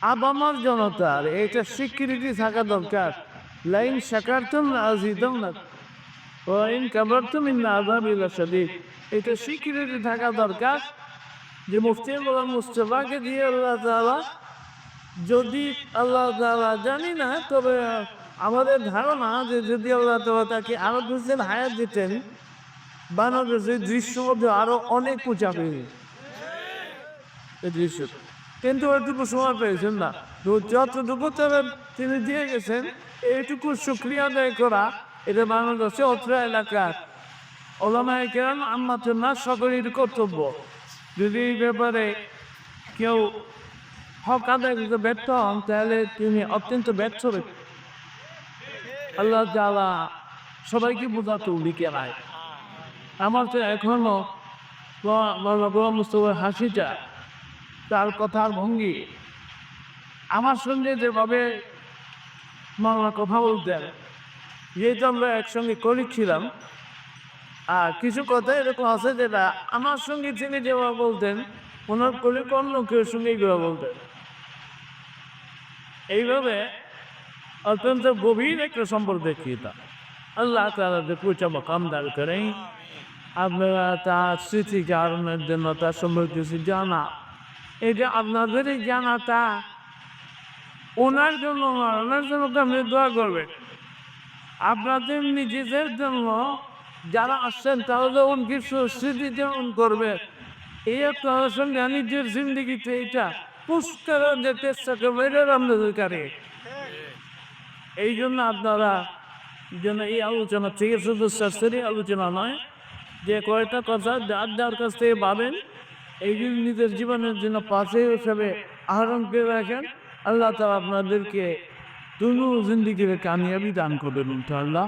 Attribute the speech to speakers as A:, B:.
A: আবামার জনতার, এটা সিকিউরিটি থাকা দরকার। লাইন শাকারতুম আজিদম না। ওয়াইন কাবারতুম ইন্না আযাবিলা শাদীদ এটা সিকিউরিটি থাকা দরকার। যে মুফতি গোলাম মুস্তফাকে দিয়ে আল্লাহ তাআলা, যদি আল্লাহ তাআলা জানি না, তবে আমাদের ধারণা যে যদি আল্লাহ তাআলা তাকে আরও দুদিন হায়াত দিতেন, বাংলাদেশের দৃশ্য মধ্যে আরও অনেক উঁচা পেয়ে। দৃশ্য। কিন্তু ওইটুকু সময় পেয়েছেন না। যতটুকু তারা তিনি দিয়ে গেছেন। এইটুকু শুক্রিয়া আদায় করা এটা বাংলাদেশে অত্র এলাকার ওলামায় কেন আমাদের না সকলের কর্তব্য। যদি এই ব্যাপারে কেউ হক আদায় করতে ব্যর্থ হন, তাহলে তিনি অত্যন্ত ব্যর্থ ব্যক্তি। আল্লাহ তাআলা সবাইকে বোঝাতে লিখে নাই আমার তো এখনও গোলাম মুস্তফার হাসিটা তার কথার ভঙ্গি। আমার সঙ্গে যেভাবে মামলা কথা বলতেন যেহেতু আমরা একসঙ্গে করেছিলাম আর কিছু কথা এরকম আছে যেটা আমার সঙ্গে তিনি যেভাবে বলতেন, ওনার কলিক অন্য কেউ সঙ্গে এইভাবে বলতেন। এইভাবে অত্যন্ত গভীর একটা সম্পর্ক দেখিয়েতাম আল্লাহ তালাকে পুচা মকাম দান করেন, আপনারা তার স্মৃতি চারণের জন্য তার সম্পর্কে কিছু জানা। এটা আপনাদের জানাটা ওনার জন্য নয়, ওনার জন্য আপনি দোয়া করবেন। আপনাদের নিজেদের জন্য যারা আসছেন তাহলে উন কিছু স্মৃতি যেমন করবে। এই একটা সঙ্গে নিজের জিন্দগিতে এটা পুষ্কার যে চেষ্টা করবে এটা আপনাদের কারে এই জন্য আপনারা যেন এই আলোচনা থেকে শুধু শাস্ত্রের আলোচনা নয়, যে কয়টা কথা যার যার কাছ থেকে পাবেন এইগুলি নিজের জীবনের জন্য পাশে হিসাবে আহরণ করে রাখেন। আল্লাহ তালা আপনাদেরকে দুনু জিন্দিগির কামিয়াবি দান করবেন ইনশাআল্লাহ।